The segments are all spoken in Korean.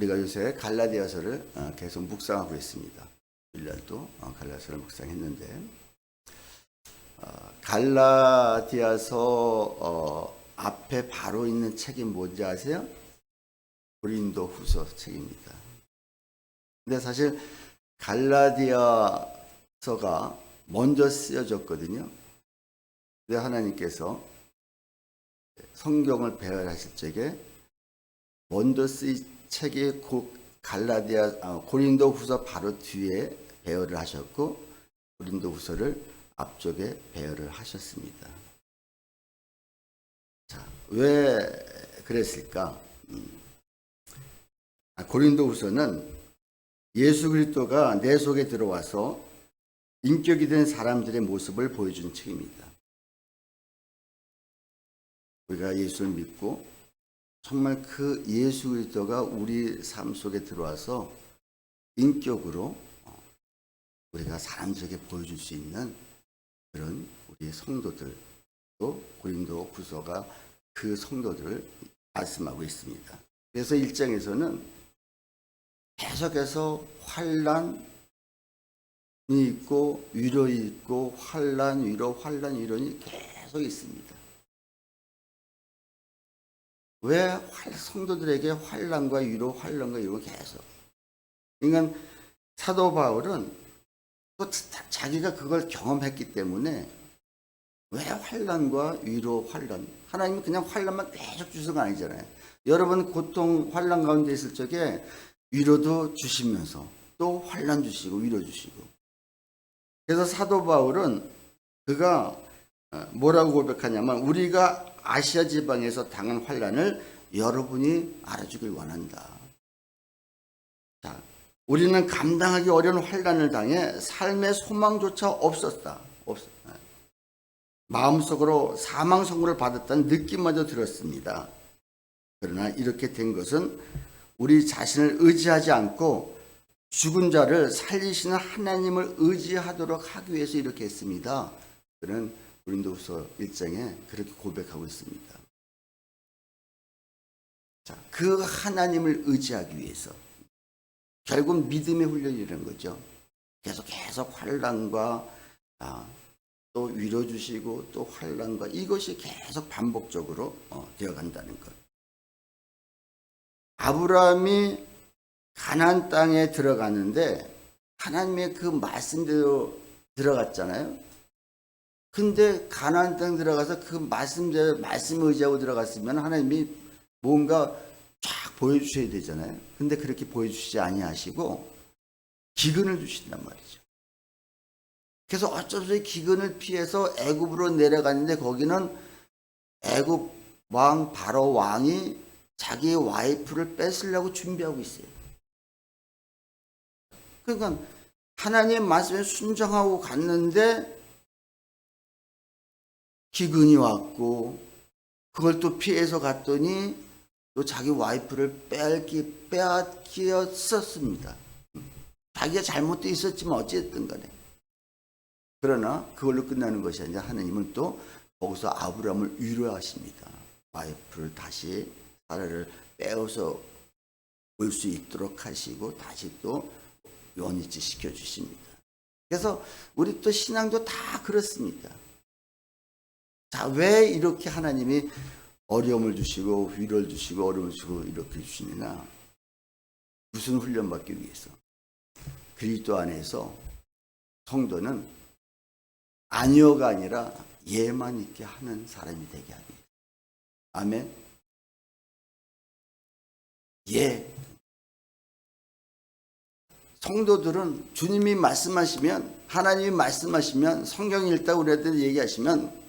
우리가 요새 갈라디아서를 어, 계속 묵상하고 있습니다. 1년도 어, 갈라디아서를 묵상했는데 어, 갈라디아서 어, 앞에 바로 있는 책이 뭔지 아세요? 고린도 후서 책입니다. 근데 사실 갈라디아서가 먼저 쓰여졌거든요. 근데 하나님께서 성경을 배열하실 적에 먼저 쓰인 책이 고, 갈라디아 아, 고린도 후서 바로 뒤에 배열을 하셨고 고린도 후서를 앞쪽에 배열을 하셨습니다. 자, 왜 그랬을까? 음. 아, 고린도 후서는 예수 그리스도가 내 속에 들어와서 인격이 된 사람들의 모습을 보여준 책입니다. 우리가 예수를 믿고 정말 그 예수 그리스도가 우리 삶 속에 들어와서 인격으로 어, 우리가 사람들에게 보여줄 수 있는 그런 우리의 성도들 또 고린도 후서가 그 성도들을 말씀하고 있습니다. 그래서 일장에서는 계속해서 환란이 있고 위로 있고 환란 위로 환란 위로니 계속 있습니다. 왜 활- 성도들에게 환란과 위로 환란과 위로 계속? 그러니까 사도 바울은 자기가 그걸 경험했기 때문에 왜 환란과 위로 환란? 하나님이 그냥 환란만 계속 주신 거 아니잖아요. 여러분 고통 환란 가운데 있을 적에 위로도 주시면서 또 환란 주시고 위로 주시고. 그래서 사도 바울은 그가 어, 뭐라고 고백하냐면 우리가 아시아 지방에서 당한 환란을 여러분이 알아주길 원한다. 자, 우리는 감당하기 어려운 환란을 당해 삶의 소망조차 없었다. 없, 어. 마음속으로 사망 선고를 받았다는 느낌마저 들었습니다. 그러나 이렇게 된 것은 우리 자신을 의지하지 않고 죽은 자를 살리시는 하나님을 의지하도록 하기 위해서 이렇게 했습니다. 그는 고린도후서 1장에 그렇게 고백하고 있습니다. 자, 그 하나님을 의지하기 위해서 결국 믿음의 훈련이라는 거죠. 계속 계속 환란과 아, 또 위로 주시고 또 환란과 이것이 계속 반복적으로 어, 되어간다는 것. 아브라함이 가나안 땅에 들어가는데 하나님의 그 말씀대로 들어갔잖아요. 근데 가나안 땅 들어가서 그 말씀대로 말씀 의지하고 들어갔으면 하나님이 뭔가 쫙 보여주셔야 되잖아요. 근데 그렇게 보여주시지 아니하시고 기근을 주신단 말이죠. 그래서 어쩔 수 없이 기근을 피해서 애굽으로 내려갔는데 거기는 애굽 왕 바로 왕이 자기의 와이프를 뺏으려고 준비하고 있어요. 그러니까 하나님의 말씀에 순종하고 갔는데 기근이 왔고 그걸 또 피해서 갔더니 또 자기 와이프를 빼앗기 빼앗기었었습니다. 자기가 잘못도 있었지만 어찌됐든 간에 그러나 그걸로 끝나는 것이 아니라 하나님은 또 거기서 아브라함을 위로하십니다. 와이프를 다시 사라를 빼어서 올 수 있도록 하시고 다시 또 연이치 시켜 주십니다. 그래서 우리 또 신앙도 다 그렇습니다. 자, 왜 이렇게 하나님이 어려움을 주시고 위로를 주시고 어려움을 주시고 이렇게 주시느냐? 무슨 훈련 받기 위해서? 그리스도 안에서 성도는 아니요가 아니라 예만 있게 하는 사람이 되게 위해서. 아멘. 예. 성도들은 주님이 말씀하시면 하나님이 말씀하시면 성경 읽다 우리한테 얘기하시면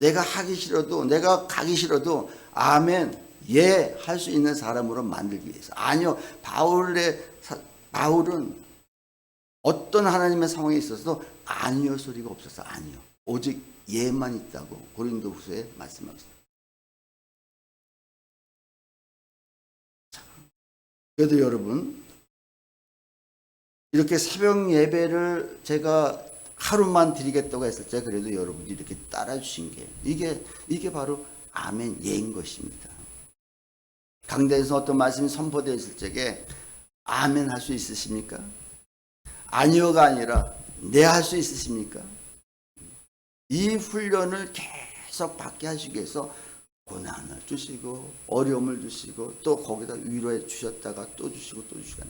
내가 하기 싫어도 내가 가기 싫어도 아멘 예 할 수 있는 사람으로 만들기 위해서 아니요 바울의 사- 바울은 어떤 하나님의 상황에 있어서 아니요 소리가 없어서 아니요 오직 예만 있다고 고린도후서에 말씀하고 있습니다. 자, 그래도 여러분 이렇게 새벽 예배를 제가 하루만 드리겠다고 했을 때 그래도 여러분이 이렇게 따라주신 게 이게 이게 바로 아멘 예인 것입니다. 강대에서 어떤 말씀이 선포되어 있을 적에 아멘 할 수 있으십니까? 아니요가 아니라 네 할 수 있으십니까? 이 훈련을 계속 받게 하시기 위해서 고난을 주시고 어려움을 주시고 또 거기다 위로해 주셨다가 또 주시고 또 주시고.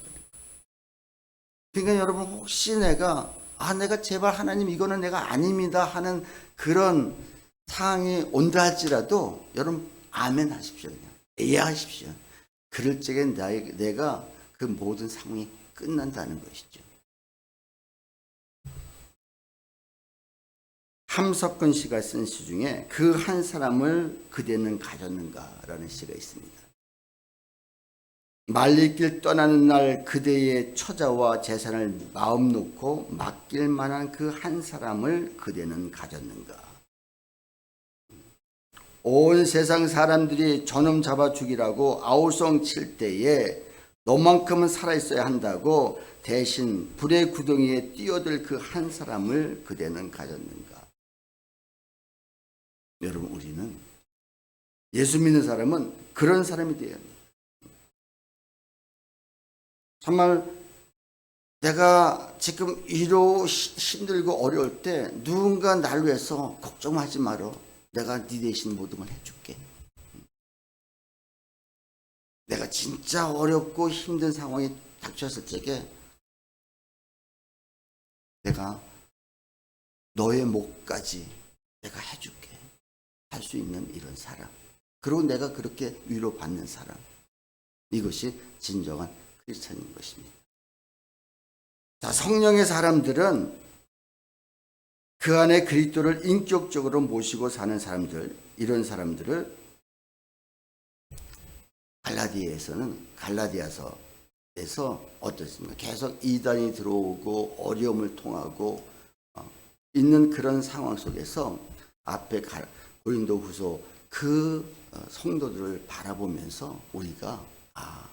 그러니까 여러분 혹시 내가 아 내가 제발 하나님 이거는 내가 아닙니다 하는 그런 상황이 온다 할지라도 여러분 아멘 하십시오 그냥 예 하십시오. 그럴 적에 내가 그 모든 상황이 끝난다는 것이죠. 함석근 씨가 쓴 시 중에 그 한 사람을 그대는 가졌는가라는 시가 있습니다. 말리길 떠나는 날 그대의 처자와 재산을 마음 놓고 맡길 만한 그 한 사람을 그대는 가졌는가? 온 세상 사람들이 저놈 잡아 죽이라고 아우성 칠 때에 너만큼은 살아있어야 한다고 대신 불의 구덩이에 뛰어들 그 한 사람을 그대는 가졌는가? 여러분 우리는 예수 믿는 사람은 그런 사람이 되어야 합니다. 정말 내가 지금 이로 힘들고 어려울 때 누군가 날 위해서 걱정하지 마라. 내가 네 대신 모든 걸 해줄게. 내가 진짜 어렵고 힘든 상황이 닥쳤을 적에 내가 너의 목까지 내가 해줄게. 할 수 있는 이런 사람. 그리고 내가 그렇게 위로받는 사람. 이것이 진정한 크리스천인 것입니다. 자, 성령의 사람들은 그 안에 그리스도를 인격적으로 모시고 사는 사람들, 이런 사람들을 갈라디아에서는 갈라디아서에서 어떻습니까? 계속 이단이 들어오고 어려움을 통하고 어, 있는 그런 상황 속에서 앞에 가, 고린도 후소 그 어, 성도들을 바라보면서 우리가 아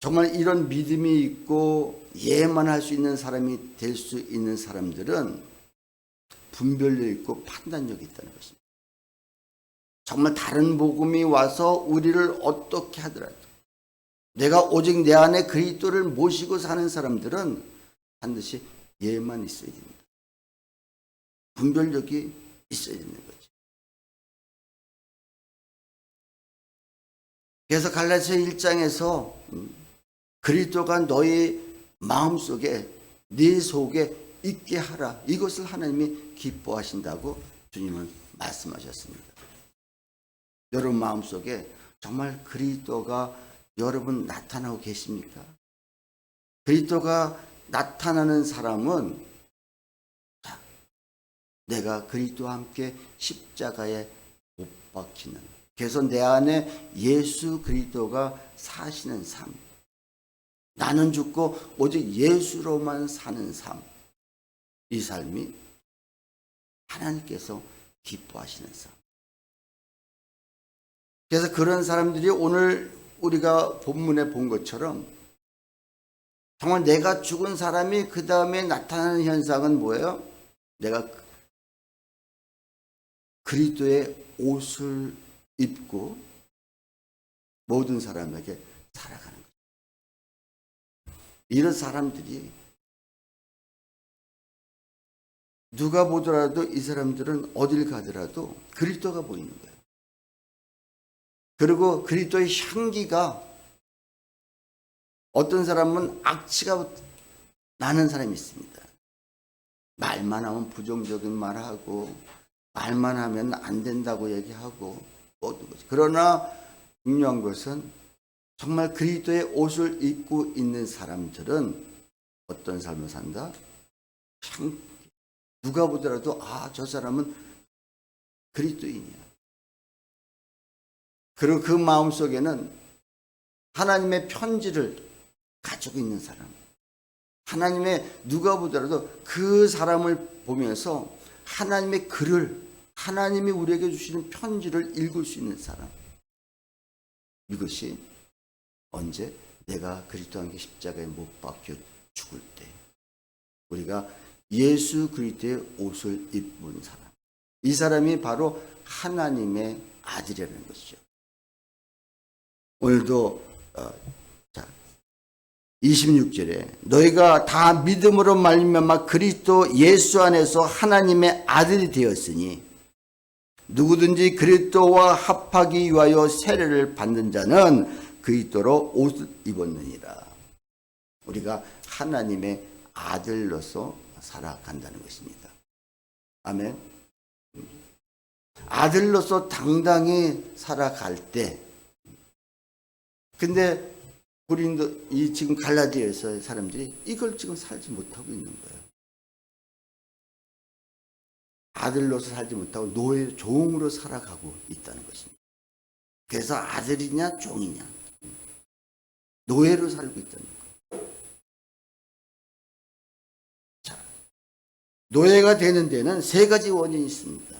정말 이런 믿음이 있고 예만 할 수 있는 사람이 될 수 있는 사람들은 분별력 있고 판단력이 있다는 것입니다. 정말 다른 복음이 와서 우리를 어떻게 하더라도 내가 오직 내 안에 그리스도를 모시고 사는 사람들은 반드시 예만 있어야 됩니다. 분별력이 있어야 되는 거죠. 그래서 갈라디아 1장에서 그리스도가 너희 마음속에 네 속에 있게 하라. 이것을 하나님이 기뻐하신다고 주님은 말씀하셨습니다. 여러분 마음속에 정말 그리스도가 여러분 나타나고 계십니까? 그리스도가 나타나는 사람은 자, 내가 그리스도와 함께 십자가에 못 박히는 그래서 내 안에 예수 그리스도가 사시는 삶 나는 죽고 오직 예수로만 사는 삶. 이 삶이 하나님께서 기뻐하시는 삶. 그래서 그런 사람들이 오늘 우리가 본문에 본 것처럼 정말 내가 죽은 사람이 그 다음에 나타나는 현상은 뭐예요? 내가 그리스도의 옷을 입고 모든 사람에게 살아가는. 이런 사람들이 누가 보더라도 이 사람들은 어딜 가더라도 그리스도가 보이는 거예요. 그리고 그리스도의 향기가 어떤 사람은 악취가 나는 사람이 있습니다. 말만 하면 부정적인 말 하고 말만 하면 안 된다고 얘기하고 모든 것. 그러나 중요한 것은 정말 그리스도의 옷을 입고 있는 사람들은 어떤 삶을 산다? 참 누가 보더라도 아 저 사람은 그리스도인이야. 그리고 그 마음 속에는 하나님의 편지를 가지고 있는 사람. 하나님의 누가 보더라도 그 사람을 보면서 하나님의 글을 하나님이 우리에게 주시는 편지를 읽을 수 있는 사람. 이것이 언제? 내가 그리스도 함께 십자가에 못 박혀 죽을 때. 우리가 예수 그리스도의 옷을 입은 사람. 이 사람이 바로 하나님의 아들이라는 것이죠. 오늘도 어, 자 26절에 너희가 다 믿음으로 말미암아 그리스도 예수 안에서 하나님의 아들이 되었으니 누구든지 그리스도와 합하기 위하여 세례를 받는 자는 그리스도로 옷을 입었느니라. 우리가 하나님의 아들로서 살아간다는 것입니다. 아멘. 아들로서 당당히 살아갈 때 근데 우리도 이 지금 갈라디아에서 사람들이 이걸 지금 살지 못하고 있는 거예요. 아들로서 살지 못하고 노예 종으로 살아가고 있다는 것입니다. 그래서 아들이냐 종이냐 노예로 살고 있다는 거예요. 자, 노예가 되는 데는 세 가지 원인이 있습니다.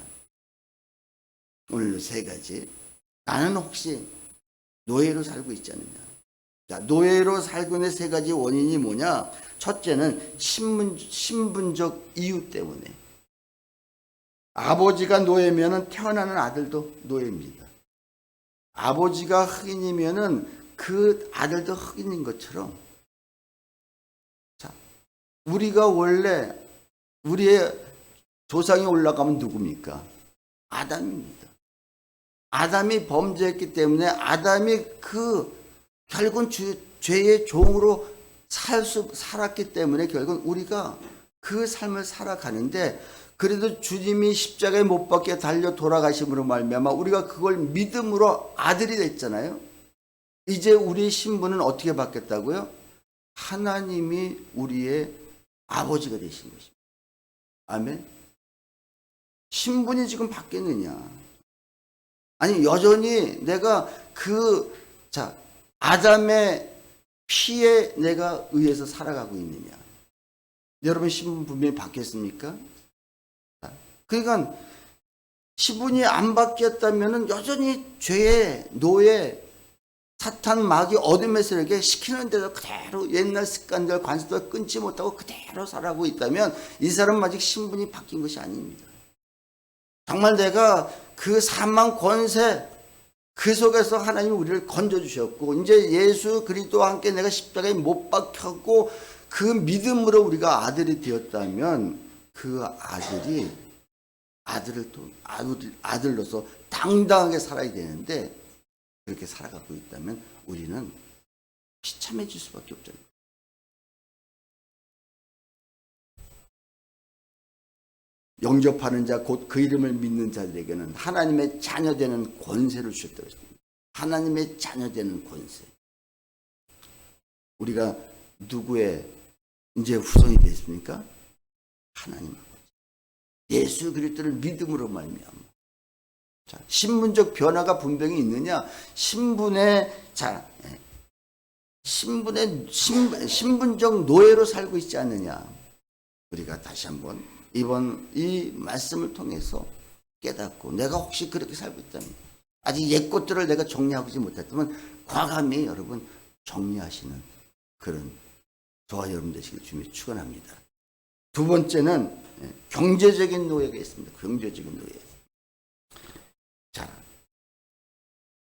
오늘도 세 가지. 나는 혹시 노예로 살고 있지 않느냐? 자, 노예로 살고 있는 세 가지 원인이 뭐냐? 첫째는 신분, 신분적 이유 때문에. 아버지가 노예면은 태어나는 아들도 노예입니다. 아버지가 흑인이면은 그 아들도 흑인인 것처럼. 자, 우리가 원래 우리의 조상이 올라가면 누굽니까? 아담입니다. 아담이 범죄했기 때문에 아담이 그 결국은 주, 죄의 종으로 살 수, 살았기 때문에 결국은 우리가 그 삶을 살아가는데 그래도 주님이 십자가에 못 박혀 달려 돌아가심으로 말미암아 우리가 그걸 믿음으로 아들이 됐잖아요. 이제 우리의 신분은 어떻게 바뀌었다고요? 하나님이 우리의 아버지가 되신 것입니다. 아멘. 신분이 지금 바뀌었느냐? 아니 여전히 내가 그 자 아담의 피에 내가 의해서 살아가고 있느냐? 여러분 신분 분명히 바뀌었습니까? 자, 그러니까 신분이 안 바뀌었다면은 여전히 죄의 노예 사탄 마귀 세력에 시키는 대로 그대로 옛날 습관들 관습들 끊지 못하고 그대로 살아가고 있다면 이 사람은 아직 신분이 바뀐 것이 아닙니다. 정말 내가 그 사망 권세 그 속에서 하나님이 우리를 건져 주셨고 이제 예수 그리스도와 함께 내가 십자가에 못 박혔고 그 믿음으로 우리가 아들이 되었다면 그 아들이 아들을 또 아들, 아들로서 당당하게 살아야 되는데 그렇게 살아가고 있다면 우리는 비참해질 수밖에 없잖아요. 영접하는 자 곧 그 이름을 믿는 자들에게는 하나님의 자녀되는 권세를 주셨다고 했습니다. 하나님의 자녀되는 권세. 우리가 누구의 이제 후손이 됐습니까? 하나님 아버지. 예수 그리스도를 믿음으로 말미암아. 자, 신분적 변화가 분명히 있느냐? 신분의 자 예. 신분의 신, 신분적 노예로 살고 있지 않느냐? 우리가 다시 한번 이번 이 말씀을 통해서 깨닫고 내가 혹시 그렇게 살고 있다면 아직 옛 것들을 내가 정리하지 못했다면 과감히 여러분 정리하시는 그런 저와 여러분 되시길 주님이 축원합니다. 두 번째는 예, 경제적인 노예가 있습니다. 경제적인 노예. 자,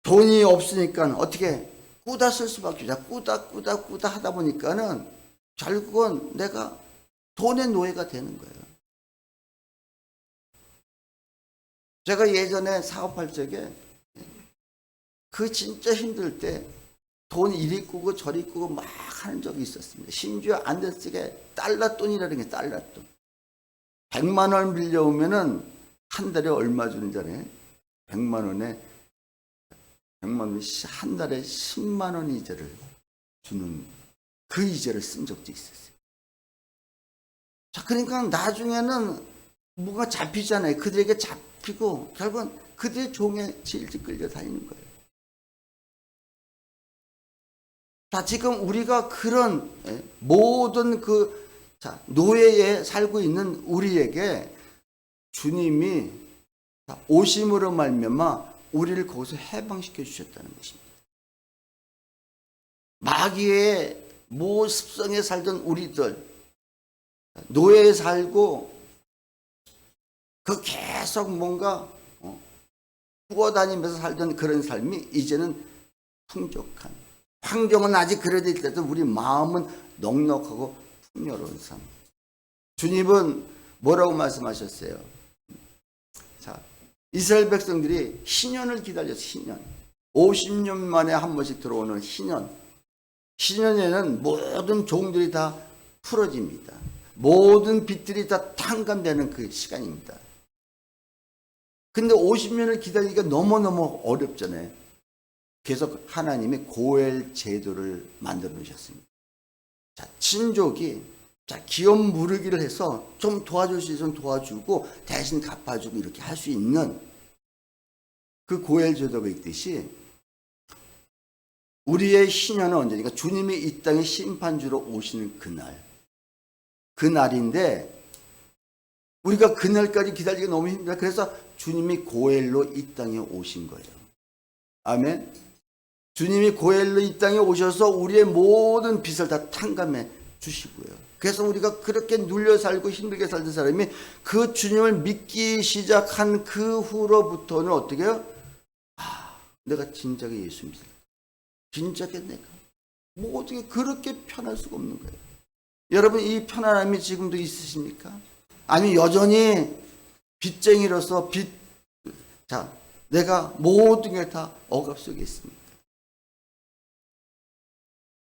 돈이 없으니까 어떻게 꾸다 쓸 수밖에 없죠. 꾸다 꾸다 꾸다 하다 보니까는 결국은 내가 돈의 노예가 되는 거예요. 제가 예전에 사업할 적에 그 진짜 힘들 때 돈 이리 꾸고 저리 꾸고 막 하는 적이 있었습니다. 심지어 안 됐으게 달러 돈이라는 게 달러 돈. 100만 원 빌려오면은 한 달에 얼마 주는 줄 알아요? 100만 원에 100만 원이 한 달에 10만 원 이자를 주는 그 이자를 쓴 적도 있었어요. 자, 그러니까 나중에는 뭐가 잡히잖아요. 그들에게 잡히고 결국은 그들의 종에 질질 끌려 다니는 거예요. 자, 지금 우리가 그런 예, 모든 그 자, 노예에 살고 있는 우리에게 주님이 자, 오심으로 말미암아 우리를 거기서 해방시켜 주셨다는 것입니다. 마귀의 모 습성에 살던 우리들 노예에 살고 그 계속 뭔가 어, 구워 다니면서 살던 그런 삶이 이제는 풍족한 환경은 아직 그래도 있더라도 우리 마음은 넉넉하고 풍요로운 삶. 주님은 뭐라고 말씀하셨어요? 자, 이스라엘 백성들이 신년을 기다렸어, 신년. 50년 만에 한 번씩 들어오는 신년. 신년에는 모든 종들이 다 풀어집니다. 모든 빛들이 다 탕감되는 그 시간입니다. 근데 50년을 기다리기가 너무너무 어렵잖아요. 그래서 하나님이 고엘 제도를 만들어 놓으셨습니다. 자, 친족이 자, 기업 무르기를 해서 좀 도와줄 수 있으면 도와주고 대신 갚아주고 이렇게 할 수 있는 그 고엘 제도가 있듯이 우리의 신년은 언제니까 주님이 이 땅에 심판주로 오시는 그날. 그날인데 우리가 그날까지 기다리기가 너무 힘들다. 그래서 주님이 고엘로 이 땅에 오신 거예요. 아멘. 주님이 고엘로 이 땅에 오셔서 우리의 모든 빚을 다 탕감해 주시고요. 그래서 우리가 그렇게 눌려 살고 힘들게 살던 사람이 그 주님을 믿기 시작한 그 후로부터는 어떻게 해요? 아, 내가 진작에 예수 믿을 진작에 내가 뭐 어떻게 그렇게 편할 수가 없는 거예요. 여러분 이 편안함이 지금도 있으십니까? 아니 여전히 빚쟁이로서 빚, 자, 내가 모든 게 다 억압 속에 있습니다.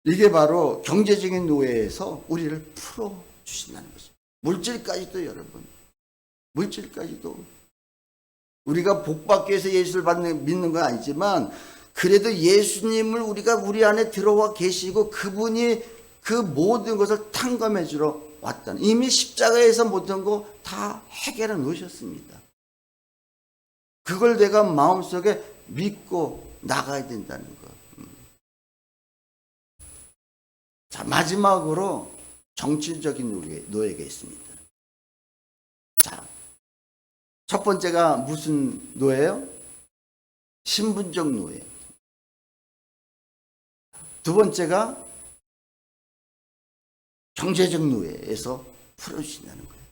이게 바로 경제적인 노예에서 우리를 풀어 주신다는 것입니다. 물질까지도 여러분, 물질까지도 우리가 복받기 위해서 예수를 받는 믿는 건 아니지만 그래도 예수님을 우리가 우리 안에 들어와 계시고 그분이 그 모든 것을 탕감해 주러 왔다는 이미 십자가에서 모든 거 다 해결해 놓으셨습니다. 그걸 내가 마음속에 믿고 나가야 된다는 거. 자, 마지막으로 정치적인 노예, 노예 가 있습니다. 자, 첫 번째가 무슨 노예요? 신분적 노예. 두 번째가 경제적 노예에서 풀어주신다는 거예요.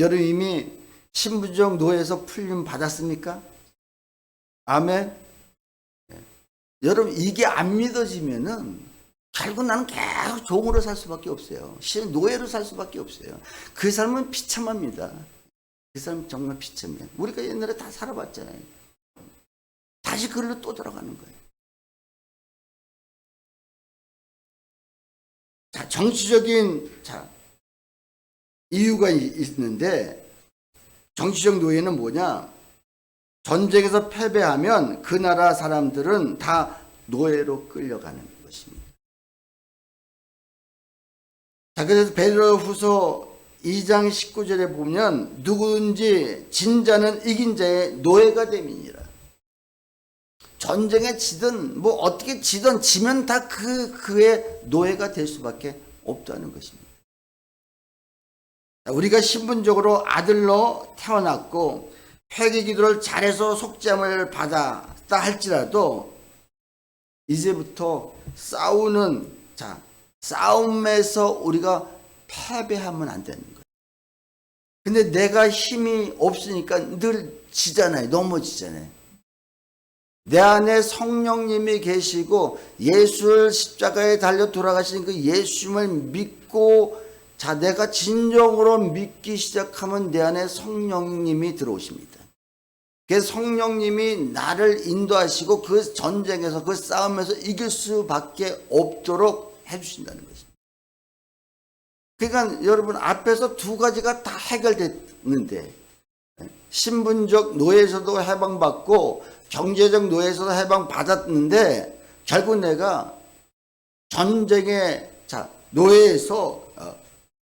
여러분 이미 신분적 노예에서 풀림 받았습니까? 아멘. 네. 여러분 이게 안 믿어지면은 결국 나는 계속 종으로 살 수밖에 없어요. 신 노예로 살 수밖에 없어요. 그 삶은 비참합니다. 그 삶은 정말 비참해요. 우리가 옛날에 다 살아봤잖아요. 다시 그걸로 또 들어가는 거예요. 자, 정치적인 자, 이유가 이- 있는데 정치적 노예는 뭐냐? 전쟁에서 패배하면 그 나라 사람들은 다 노예로 끌려가는 것입니다. 자, 그래서 베드로 후서 2장 19절에 보면 누구든지 진 자는 이긴 자의 노예가 됨이니라. 전쟁에 지든 뭐 어떻게 지든 지면 다 그 그의 노예가 될 수밖에 없다는 것입니다. 우리가 신분적으로 아들로 태어났고 회개 기도를 잘해서 속죄함을 받았다 할지라도 이제부터 싸우는 자 싸움에서 우리가 패배하면 안 되는 거예요. 근데 내가 힘이 없으니까 늘 지잖아요. 넘어지잖아요. 내 안에 성령님이 계시고 예수를 십자가에 달려 돌아가신 그 예수님을 믿고 자 내가 진정으로 믿기 시작하면 내 안에 성령님이 들어오십니다. 그 성령님이 나를 인도하시고 그 전쟁에서 그 싸움에서 이길 수밖에 없도록 해주신다는 것입니다. 그러니까 여러분 앞에서 두 가지가 다 해결됐는데 신분적 노예에서도 해방받고 경제적 노예에서도 해방받았는데 결국 내가 전쟁의 자 노예에서 어,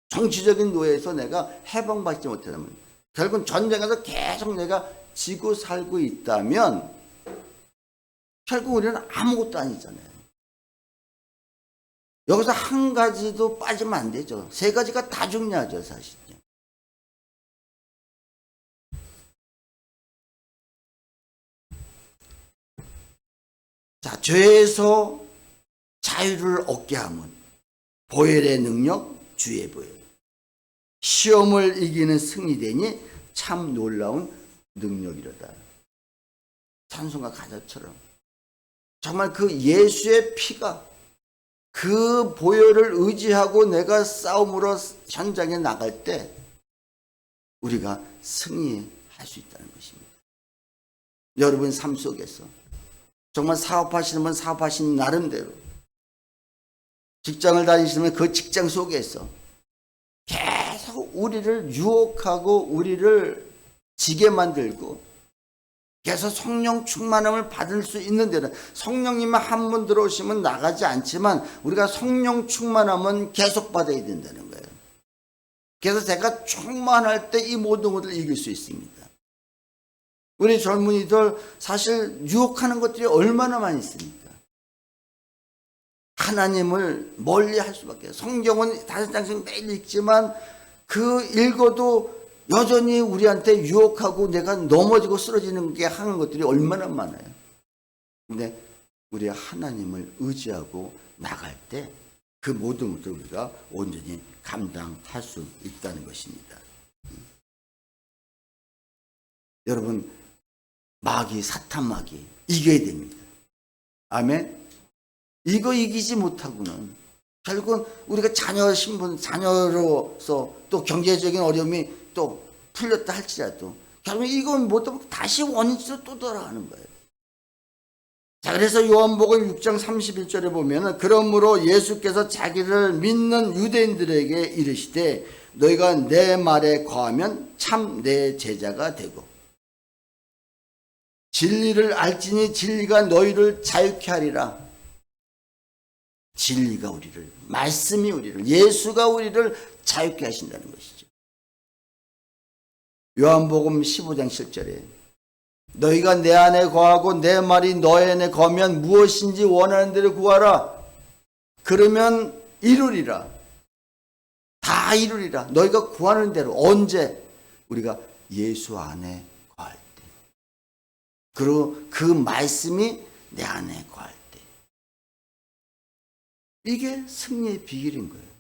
정치적인 노예에서 내가 해방받지 못하면 결국 전쟁에서 계속 내가 지고 살고 있다면 결국 우리는 아무것도 아니잖아요. 여기서 한 가지도 빠지면 안 되죠. 세 가지가 다 중요하죠, 사실. 자, 죄에서 자유를 얻게 함은 보혈의 능력, 주의 보혈. 시험을 이기는 승리되니 참 놀라운 능력이로다. 찬송가 가사처럼 정말 그 예수의 피가 그 보혈을 의지하고 내가 싸움으로 현장에 나갈 때 우리가 승리할 수 있다는 것입니다. 여러분 삶 속에서 정말 사업하시는 분 사업하시는 나름대로 직장을 다니시면 그 직장 속에서 계속 우리를 유혹하고 우리를 지게 만들고 계속 성령 충만함을 받을 수 있는 데는 성령님만 한 번 들어오시면 나가지 않지만 우리가 성령 충만함은 계속 받아야 된다는 거예요. 그래서 제가 충만할 때 이 모든 것을 이길 수 있습니다. 우리 젊은이들 사실 유혹하는 것들이 얼마나 많이 있습니까? 하나님을 멀리 할 수밖에. 성경은 다섯 장씩 매일 읽지만 그 읽어도 여전히 우리한테 유혹하고 내가 넘어지고 쓰러지는 게 하는 것들이 얼마나 많아요. 근데 우리 하나님을 의지하고 나갈 때 그 모든 것을 우리가 온전히 감당할 수 있다는 것입니다. 여러분, 마귀, 사탄 마귀, 이겨야 됩니다. 아멘? 이거 이기지 못하고는 결국은 우리가 자녀 신분, 자녀로서 또 경제적인 어려움이 또 풀렸다 할지라도 결국 이건 못하면 다시 원인으로 또 돌아가는 거예요. 자, 그래서 요한복음 6장 31절에 보면은 그러므로 예수께서 자기를 믿는 유대인들에게 이르시되 너희가 내 말에 거하면 참 내 제자가 되고 진리를 알지니 진리가 너희를 자유케 하리라. 진리가 우리를, 말씀이 우리를, 예수가 우리를 자유케 하신다는 것이죠. 요한복음 15장 7절에 너희가 내 안에 거하고 내 말이 너희 안에 거면 무엇인지 원하는 대로 구하라. 그러면 이루리라. 다 이루리라. 너희가 구하는 대로 언제 우리가 예수 안에 거할 때. 그리고 그 말씀이 내 안에 거할 때. 이게 승리의 비결인 거예요.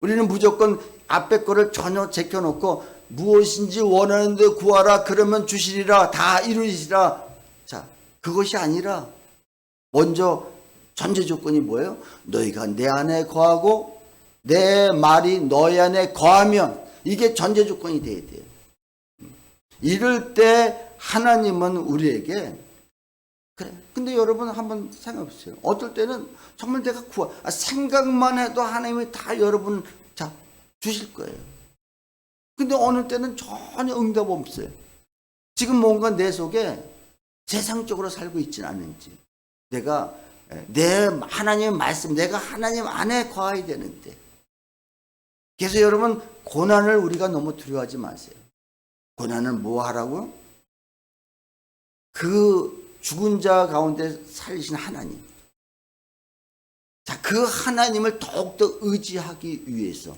우리는 무조건 앞에 거를 전혀 제껴놓고 무엇인지 원하는 데 구하라 그러면 주시리라 다 이루시리라. 자 그것이 아니라 먼저 전제 조건이 뭐예요? 너희가 내 안에 거하고 내 말이 너희 안에 거하면 이게 전제 조건이 돼야 돼요. 이럴 때 하나님은 우리에게 그래 근데 여러분 한번 생각해 보세요. 어떨 때는 정말 내가 구하 아, 생각만 해도 하나님이 다 여러분 자 주실 거예요 근데 어느 때는 전혀 응답 없어요. 지금 뭔가 내 속에 세상적으로 살고 있지는 않은지. 내가 내 하나님의 말씀, 내가 하나님 안에 거해야 되는데. 그래서 여러분, 고난을 우리가 너무 두려워하지 마세요. 고난을 뭐 하라고? 그 죽은 자 가운데 살리신 하나님. 자, 그 하나님을 더욱더 의지하기 위해서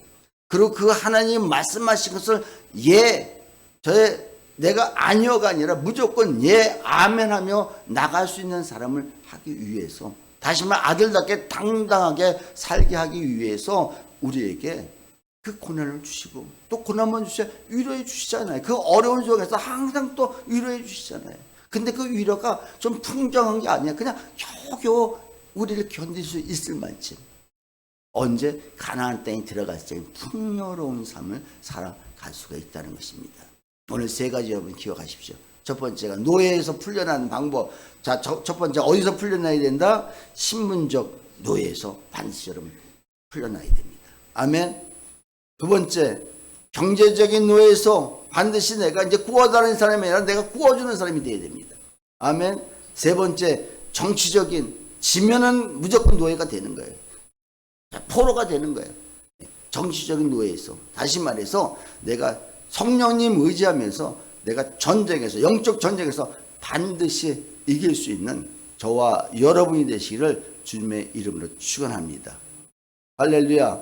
그리고 그 하나님 말씀하신 것을 예, 저의 내가 아니요가 아니라 무조건 예, 아멘 하며 나갈 수 있는 사람을 하기 위해서 다시 말 아들답게 당당하게 살게 하기 위해서 우리에게 그 고난을 주시고 또 고난만 주셔 위로해 주시잖아요. 그 어려운 속에서 항상 또 위로해 주시잖아요. 근데 그 위로가 좀 풍성한 게 아니야. 그냥 겨우겨우 우리를 견딜 수 있을 만큼 언제 가나안 땅에 들어갔을 때 풍요로운 삶을 살아갈 수가 있다는 것입니다. 오늘 세 가지 여러분 기억하십시오. 첫 번째가 노예에서 풀려나는 방법. 자, 첫, 첫 번째 어디서 풀려나야 된다? 신분적 노예에서 반드시 여러분 풀려나야 됩니다. 아멘. 두 번째 경제적인 노예에서 반드시 내가 이제 구워다는 사람이 아니라 내가 구워주는 사람이 되어야 됩니다. 아멘. 세 번째 정치적인 지면은 무조건 노예가 되는 거예요. 포로가 되는 거예요. 정치적인 노예에서. 다시 말해서 내가 성령님 의지하면서 내가 전쟁에서, 영적 전쟁에서 반드시 이길 수 있는 저와 여러분이 되시기를 주님의 이름으로 축원합니다. 할렐루야.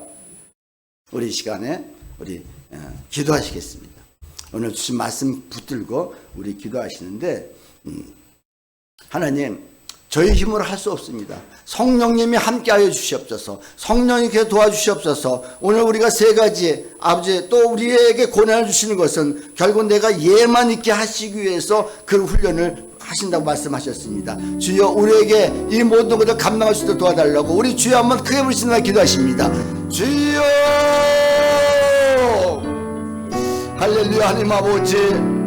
우리 시간에 우리 어, 기도하시겠습니다. 오늘 주신 말씀 붙들고 우리 기도하시는데 음, 하나님 저희 힘으로 할 수 없습니다. 성령님이 함께하여 주시옵소서. 성령님께 도와주시옵소서. 오늘 우리가 세 가지 아버지 또 우리에게 고난을 주시는 것은 결국 내가 예만 있게 하시기 위해서 그 훈련을 하신다고 말씀하셨습니다. 주여 우리에게 이 모든 것을 감당할 수 있도록 도와달라고 우리 주여 한번 크게 부르시나 기도하십니다. 주여 할렐루야 하나님 아버지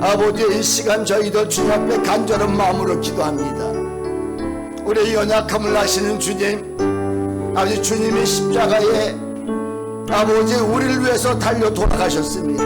아버지 이 시간 저희들 주님 앞에 간절한 마음으로 기도합니다. 우리의 연약함을 아시는 주님 아버지 주님이 십자가에 아버지 우리를 위해서 달려 돌아가셨습니다.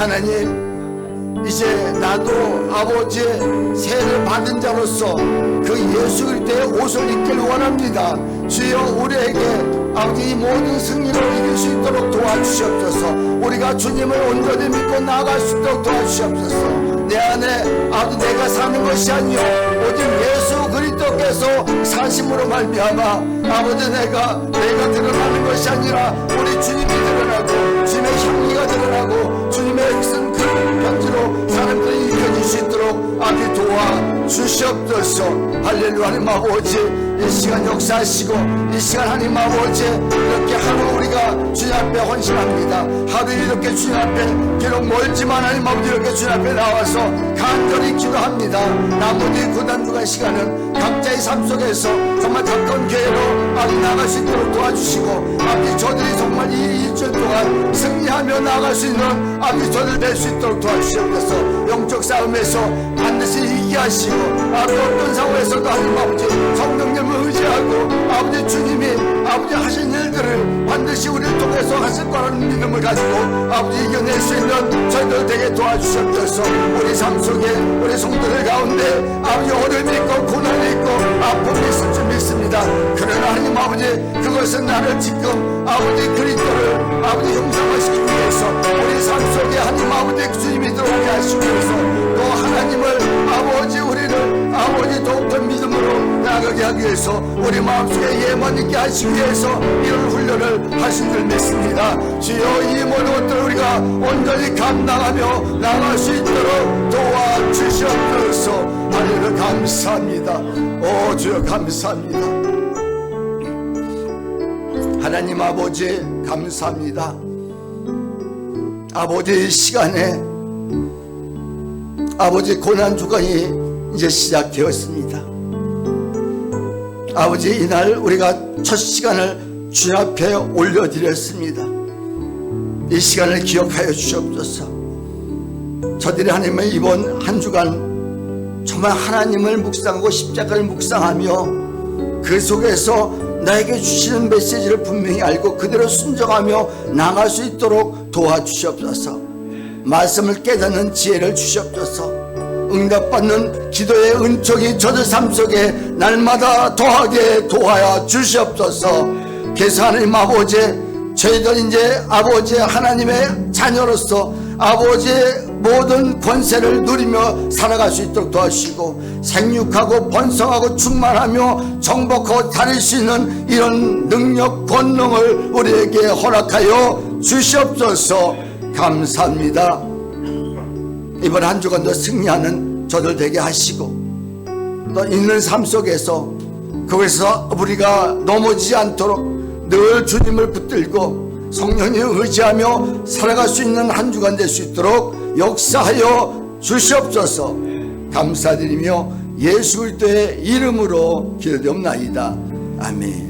하나님 이제 나도 아버지의 세를 받은 자로서 그 예수 그리스도의 옷을 입길 원합니다. 주여 우리에게 아버지 이 모든 승리를 이길 수 있도록 도와주시옵소서. 우리가 주님을 온전히 믿고 나아갈 수 있도록 도와주시옵소서. 내 안에 아버지 내가 사는 것이 아니요 오직 예수 그리스도께서 사심으로 말미암아 아버지 내가 내가 드러나는 것이 아니라 우리 주님이 드러나고 주님의 향기가 드러나고 주님의 쓴그 편지로 사람들이 이겨질 수 있도록 아버지 도와 주시옵소서 할렐루야 하나님 아버지 이 시간 역사하시고 이 시간 하나님 아버지 이렇게 하루 우리가 주님 앞에 헌신합니다. 하루 이렇게 주님 앞에 비록 멀지만 하나님 아버지 이렇게 주님 앞에 나와서 간절히 기도합니다. 나머지 주간 시간은 각자의 삶 속에서 정말 가까운 교회로 아버지 나갈 수 있도록 도와주시고 아버지 저들이 정말 이 일주일 동안 승리하며 나아갈 수 있는 아버지 저들 될 수 있도록 도와주시옵소서. 영적 싸움에서 반드시 이기게 하시고 아버지 어떤 상황에서도 하나님 아버지 성령님을 의지하고 아버지 주님이 아버지 하신 일들을 반드시 우리를 통해서 하실 거라는 믿음을 가지고 아버지 이겨낼 수 있는 저희들 되게 도와주시옵소서. 우리 삶 속에 우리 성도들 가운데 아버지 어려움이 있고 고난이 있고 아픔이 있을 줄 믿습니다. 그러나 하나님 아버지 그것은 나를 지금 아버지 그리스도를 아버지 형상화시키기 위해서 우리 삶 속에 하나님 아버지 주님이 들어오게 하시기 위해서 또 하나님을 아버지 우리를 아버지 더욱더 믿음으로 나아가게 하기 위해서 우리 마음속에 예만 있게 하시기 위해서 이런 훈련을 하신 줄 믿습니다. 주여 이 모든 것들을 우리가 온전히 감당하며 나갈 수 있도록 도와주시옵소서 하나님을 감사합니다. 오 주여 감사합니다. 하나님 아버지 감사합니다. 아버지 이 시간에 아버지 고난 주간이 이제 시작되었습니다. 아버지 이날 우리가 첫 시간을 주 앞에 올려드렸습니다. 이 시간을 기억하여 주시옵소서. 저들이 하나님의 이번 한 주간 정말 하나님을 묵상하고 십자가를 묵상하며 그 속에서 나에게 주시는 메시지를 분명히 알고 그대로 순종하며 나갈 수 있도록 도와주시옵소서. 말씀을 깨닫는 지혜를 주시옵소서. 응답받는 기도의 은총이 저들 삶 속에 날마다 더하게 도하여 주시옵소서. 그래서 하나님 아버지 저희들 이제 아버지 하나님의 자녀로서 아버지의 모든 권세를 누리며 살아갈 수 있도록 도와주시고 생육하고 번성하고 충만하며 정복하고 다릴 수 있는 이런 능력 권능을 우리에게 허락하여 주시옵소서 감사합니다. 이번 한 주간도 승리하는 저들 되게 하시고 또 있는 삶 속에서 그것에서 우리가 넘어지지 않도록 늘 주님을 붙들고 성령이 의지하며 살아갈 수 있는 한 주간 될 수 있도록 역사하여 주시옵소서. 감사드리며 예수 그리스도의 이름으로 기도되옵나이다. 아멘